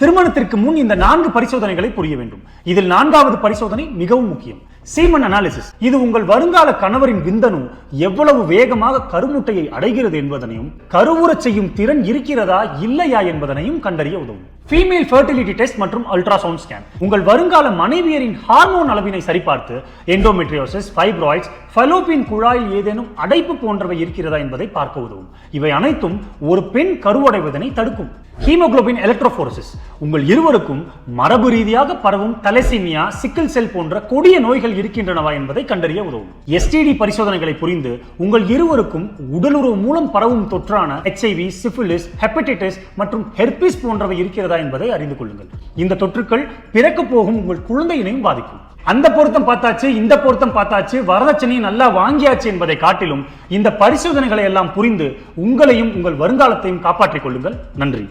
திருமணத்திற்கு முன் இந்த நான்கு பரிசோதனைகளை புரிய வேண்டும். இதில் நான்காவது பரிசோதனை மிகவும் முக்கியம். சீமன் அனாலிசிஸ் இது உங்கள் வருங்கால கணவரின் விந்தணு எவ்வளவு வேகமாக கருமுட்டையை அடைகிறது என்பதனையும் கருவுறச் செய்யும் திறன் இருக்கிறதா இல்லையா என்பதனையும் கண்டறிய உதவும். ஃபீமேல் ஃபர்டிலிட்டி டெஸ்ட் மற்றும் அல்ட்ராசவுண்ட் ஸ்கேன் உங்கள் வருங்கால மனைவியரின் ஹார்மோன் அளவினை சரிபார்த்து எண்டோமெட்ரியோசிஸ் ஃபைப்ராய்ட்ஸ் ஃபலோபின் குழாயில் ஏதேனும் அடைப்பு போன்றவை இருக்கிறதா என்பதை பார்க்க உதவும். இவை அனைத்தும் ஒரு பெண் கருவடைவதனை தடுக்கும். Haemoglobin electrophoresis. உங்கள் இருவருக்கும் மரபு ரீதியாக பரவும் தலசீமியா சிக்கல் செல் போன்ற கொடிய நோய்கள் இருக்கின்றனவா என்பதை கண்டறிய உதவும். எஸ்டிடி பரிசோதனைகளை புரிந்து உங்கள் இருவருக்கும் உடலுறவு மூலம் பரவும் தொற்றான எச்ஐவி சிபிலிஸ் ஹெப்படைட்டிஸ் மற்றும் ஹெர்பிஸ் போன்றவை இருக்கிறதா என்பதை அறிந்து கொள்ளுங்கள். இந்த தொற்றுக்கள் பிறக்க போகும் உங்கள் குழந்தையினையும் பாதிக்கும். அந்த பொருத்தம் பார்த்தாச்சு இந்த பொருத்தம் பார்த்தாச்சு வரதட்சணையை நல்லா வாங்கியாச்சு என்பதை காட்டிலும் இந்த பரிசோதனைகளை எல்லாம் புரிந்து உங்களையும் உங்கள் வருங்காலத்தையும் காப்பாற்றிக் கொள்ளுங்கள். நன்றி.